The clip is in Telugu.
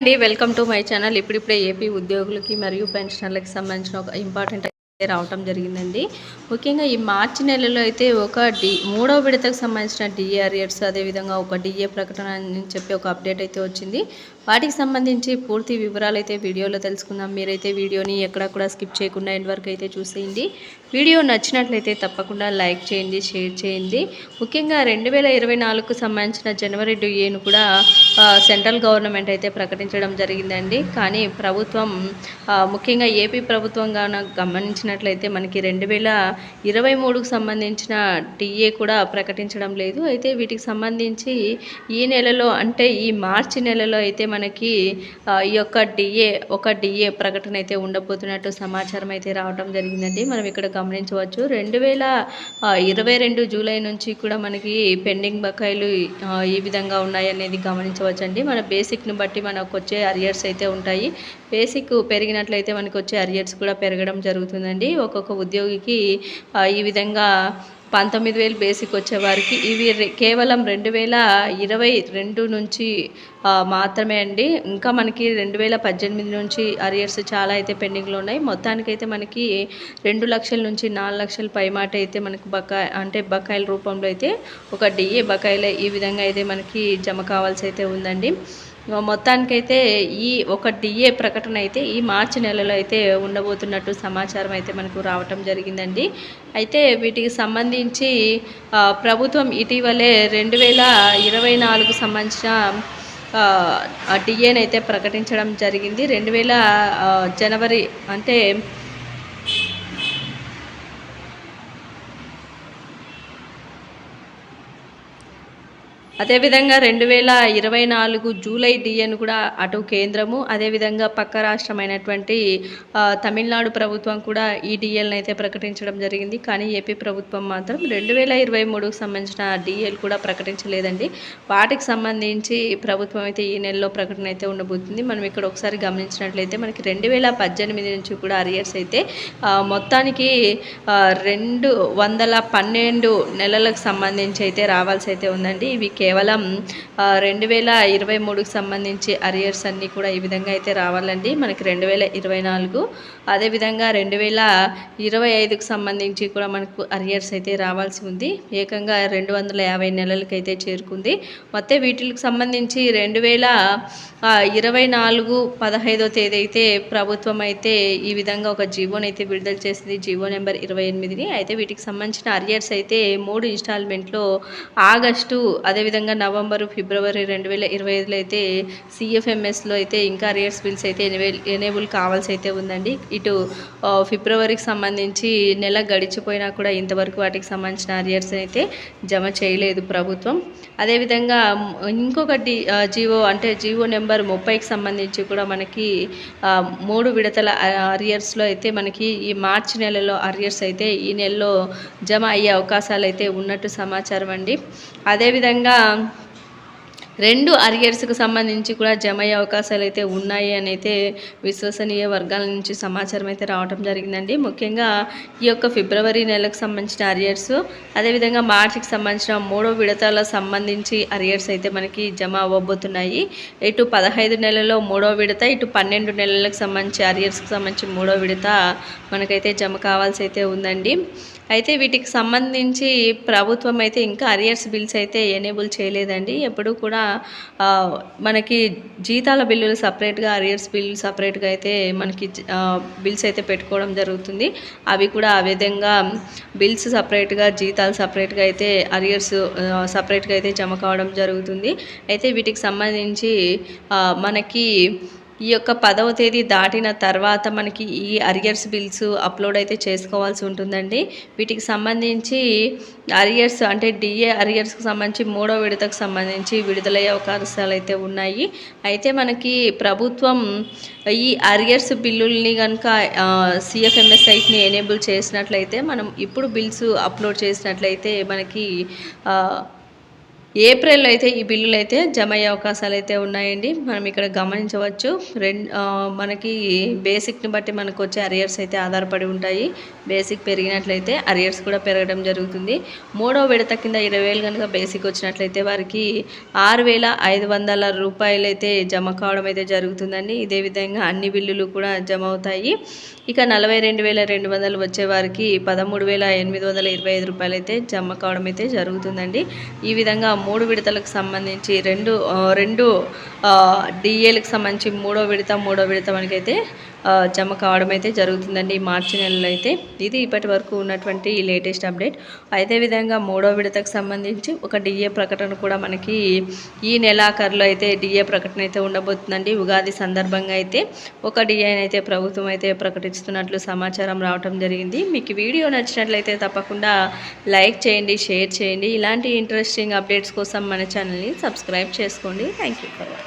అండి వెల్కమ్ టు మై ఛానల్. ఇప్పుడిప్పుడే ఏపీ ఉద్యోగులకి మరియు పెన్షనర్లకి సంబంధించిన ఒక ఇంపార్టెంట్ అయితే రావటం జరిగిందండి. ముఖ్యంగా ఈ మార్చి నెలలో అయితే ఒక డి మూడో విడతకు సంబంధించిన డిఆర్ఎడ్స్ అదేవిధంగా ఒక డిఏ ప్రకటన అని చెప్పి ఒక అప్డేట్ అయితే వచ్చింది. వాటికి సంబంధించి పూర్తి వివరాలు అయితే వీడియోలో తెలుసుకుందాం. మీరైతే వీడియోని ఎక్కడ కూడా స్కిప్ చేయకుండా ఎండ్ వరకు అయితే చూసేయండి. వీడియో నచ్చినట్లయితే తప్పకుండా లైక్ చేయండి షేర్ చేయండి. ముఖ్యంగా రెండు వేల ఇరవై నాలుగుకు సంబంధించిన జనవరి డిఏను కూడా సెంట్రల్ గవర్నమెంట్ అయితే ప్రకటించడం జరిగిందండి. కానీ ప్రభుత్వం ముఖ్యంగా ఏపీ ప్రభుత్వంగా గమనించినట్లయితే మనకి రెండు వేల ఇరవై మూడుకు సంబంధించిన డిఏ కూడా ప్రకటించడం లేదు. అయితే వీటికి సంబంధించి ఈ నెలలో అంటే ఈ మార్చి నెలలో అయితే మనకి ఈ యొక్క డిఏ ఒక డిఏ ప్రకటన అయితే ఉండబోతున్నట్టు సమాచారం అయితే రావడం జరిగిందండి. మనం ఇక్కడ గమనించవచ్చు. రెండు వేల ఇరవై రెండు జూలై నుంచి కూడా మనకి పెండింగ్ బకాయిలు ఏ ఈ విధంగా ఉన్నాయనేది గమనించవచ్చు. అండి. మన బేసిక్ను బట్టి మనకు వచ్చే అరియర్స్ అయితే ఉంటాయి. బేసిక్ పెరిగినట్లయితే మనకు వచ్చే అరియర్స్ కూడా పెరగడం జరుగుతుందండి. ఒక్కొక్క ఉద్యోగికి ఈ విధంగా పంతొమ్మిది వేలు బేసిక్ వచ్చేవారికి. ఇవి కేవలం రెండు వేల ఇరవై రెండు నుంచి మాత్రమే అండి. ఇంకా మనకి రెండు వేల పద్దెనిమిది నుంచి అరియర్స్ చాలా అయితే పెండింగ్లో ఉన్నాయి. మొత్తానికైతే మనకి రెండు లక్షల నుంచి నాలుగు లక్షల పైమాట అయితే మనకు బకాయి అంటే బకాయిల రూపంలో అయితే ఒక డిఏ బకాయిలే ఈ విధంగా అయితే మనకి జమ కావాల్సి అయితే ఉందండి. మొత్తానికైతే ఈ ఒక డిఏ ప్రకటన అయితే ఈ మార్చి నెలలో అయితే ఉండబోతున్నట్టు సమాచారం అయితే మనకు రావటం జరిగిందండి. అయితే వీటికి సంబంధించి ప్రభుత్వం ఇటీవలే రెండు వేల ఇరవై నాలుగు సంబంధించిన డిఏని అయితే ప్రకటించడం జరిగింది. రెండు వేల జనవరి అంటే అదేవిధంగా రెండు వేల ఇరవై నాలుగు జూలై డిఎను కూడా అటు కేంద్రము అదేవిధంగా పక్క రాష్ట్రమైనటువంటి తమిళనాడు ప్రభుత్వం కూడా ఈ డిఎల్ని అయితే ప్రకటించడం జరిగింది. కానీ ఏపీ ప్రభుత్వం మాత్రం రెండు వేల ఇరవై మూడుకు సంబంధించిన డిఎల్ కూడా ప్రకటించలేదండి. వాటికి సంబంధించి ప్రభుత్వం అయితే ఈ నెలలో ప్రకటన అయితే ఉండబోతుంది. మనం ఇక్కడ ఒకసారి గమనించినట్లయితే మనకి రెండు వేల పద్దెనిమిది నుంచి కూడా అరియర్స్ అయితే మొత్తానికి రెండు వందల పన్నెండు నెలలకు సంబంధించి అయితే రావాల్సి అయితే ఉందండి. ఇవి కేవలం రెండు వేల ఇరవై మూడుకి సంబంధించి అరియర్స్ అన్నీ కూడా ఈ విధంగా అయితే రావాలండి. మనకి రెండు వేల ఇరవై నాలుగు అదేవిధంగా రెండు వేల ఇరవై ఐదుకు సంబంధించి కూడా మనకు అరియర్స్ అయితే రావాల్సి ఉంది. ఏకంగా రెండు వందల యాభై నెలలకైతే చేరుకుంది. మొత్తం వీటికి సంబంధించి రెండు వేల ఇరవై నాలుగు పదహైదో తేదీ అయితే ప్రభుత్వం అయితే ఈ విధంగా ఒక జీవోని అయితే విడుదల చేసింది. జీవో నెంబర్ ఇరవై ఎనిమిదిని. అయితే వీటికి సంబంధించిన అరియర్స్ అయితే మూడు ఇన్స్టాల్మెంట్లో ఆగస్టు అదేవిధంగా నవంబరు ఫిబ్రవరి ఫిబ్రవరి రెండు వేల ఇరవై ఐదులో అయితే సిఎఫ్ఎంఎస్లో అయితే ఇంకా అరియర్స్ బిల్స్ అయితే ఎనేబుల్ ఎనేబుల్ కావాల్సి అయితే ఉందండి. ఇటు ఫిబ్రవరికి సంబంధించి నెల గడిచిపోయినా కూడా ఇంతవరకు వాటికి సంబంధించిన అరియర్స్ అయితే జమ చేయలేదు ప్రభుత్వం. అదేవిధంగా ఇంకొకటి జీవో అంటే జీవో నెంబర్ ముప్పైకి సంబంధించి కూడా మనకి మూడు విడతల అరియర్స్లో అయితే మనకి ఈ మార్చి నెలలో అరియర్స్ అయితే ఈ నెలలో జమ అయ్యే అవకాశాలు అయితే ఉన్నట్టు సమాచారం అండి. అదేవిధంగా రెండు అరియర్స్కు సంబంధించి కూడా జమ అయ్యే అవకాశాలు అయితే ఉన్నాయి అని అయితే విశ్వసనీయ వర్గాల నుంచి సమాచారం అయితే రావడం జరిగిందండి. ముఖ్యంగా ఈ యొక్క ఫిబ్రవరి నెలకు సంబంధించిన అరియర్స్ అదేవిధంగా మార్చికి సంబంధించిన మూడో విడతల సంబంధించి అరియర్స్ అయితే మనకి జమ అవ్వబోతున్నాయి. ఇటు పదహైదు నెలల్లో మూడో విడత ఇటు పన్నెండు నెలలకు సంబంధించి అరియర్స్కి సంబంధించి మూడో విడత మనకైతే జమ కావాల్సి అయితే ఉందండి. అయితే వీటికి సంబంధించి ప్రభుత్వం అయితే ఇంకా అరియర్స్ బిల్స్ అయితే ఎనేబుల్ చేయలేదండి. ఎప్పుడు కూడా మనకి జీతాల బిల్లులు సపరేట్గా అరియర్స్ బిల్లు సపరేట్గా అయితే మనకి బిల్స్ అయితే పెట్టుకోవడం జరుగుతుంది. అవి కూడా ఆ విధంగా బిల్స్ సపరేట్గా జీతాలు సపరేట్గా అయితే అరియర్స్ సపరేట్గా అయితే జమ కావడం జరుగుతుంది. అయితే వీటికి సంబంధించి మనకి ఈ యొక్క పదవ తేదీ దాటిన తర్వాత మనకి ఈ అరియర్స్ బిల్స్ అప్లోడ్ అయితే చేసుకోవాల్సి ఉంటుందండి. వీటికి సంబంధించి అరియర్స్ అంటే డిఏ అరియర్స్కి సంబంధించి మూడో విడతకు సంబంధించి విడుదలయ్యే అవకాశాలు అయితే ఉన్నాయి. అయితే మనకి ప్రభుత్వం ఈ అరియర్స్ బిల్లుల్ని కనుక సిఎఫ్ఎంఎస్ సైట్ని ఎనేబుల్ చేసినట్లయితే మనం ఇప్పుడు బిల్స్ అప్లోడ్ చేసినట్లయితే మనకి ఏప్రిల్లో అయితే ఈ బిల్లులు అయితే జమ అయ్యే అవకాశాలు అయితే ఉన్నాయండి. మనం ఇక్కడ గమనించవచ్చు. రెండు మనకి బేసిక్ని బట్టి మనకు వచ్చే అరియర్స్ అయితే ఆధారపడి ఉంటాయి. బేసిక్ పెరిగినట్లయితే అరియర్స్ కూడా పెరగడం జరుగుతుంది. మూడో విడత కింద ఇరవై వేలు కనుక బేసిక్ వచ్చినట్లయితే వారికి ఆరు వేల ఐదు వందల రూపాయలు అయితే జమ కావడం అయితే జరుగుతుందండి. ఇదే విధంగా అన్ని బిల్లులు కూడా జమ అవుతాయి. ఇక నలభై రెండు వేల రెండు వందలు వచ్చే వారికి పదమూడు వేల ఎనిమిది వందల ఇరవై ఐదు రూపాయలు అయితే జమ కావడం అయితే జరుగుతుందండి. ఈ విధంగా మూడు విడతలకు సంబంధించి రెండు ఆ, రెండు డిఏలకు సంబంధించి మూడో విడత మూడో విడత మనకైతే జమ కావడం అయితే జరుగుతుందండి మార్చి నెలలో అయితే. ఇది ఇప్పటి వరకు ఉన్నటువంటి లేటెస్ట్ అప్డేట్. అదే విధంగా మూడో విడతకు సంబంధించి ఒక డిఏ ప్రకటన కూడా మనకి ఈ నెలాఖరులో అయితే డిఏ ప్రకటన అయితే ఉండబోతుందండి. ఉగాది సందర్భంగా అయితే ఒక డిఏని అయితే ప్రభుత్వం అయితే ప్రకటిస్తున్నట్లు సమాచారం రావటం జరిగింది. మీకు వీడియో నచ్చినట్లయితే తప్పకుండా లైక్ చేయండి షేర్ చేయండి. ఇలాంటి ఇంట్రెస్టింగ్ అప్డేట్స్ కోసం మన ఛానల్ని సబ్స్క్రైబ్ చేసుకోండి. Thank you for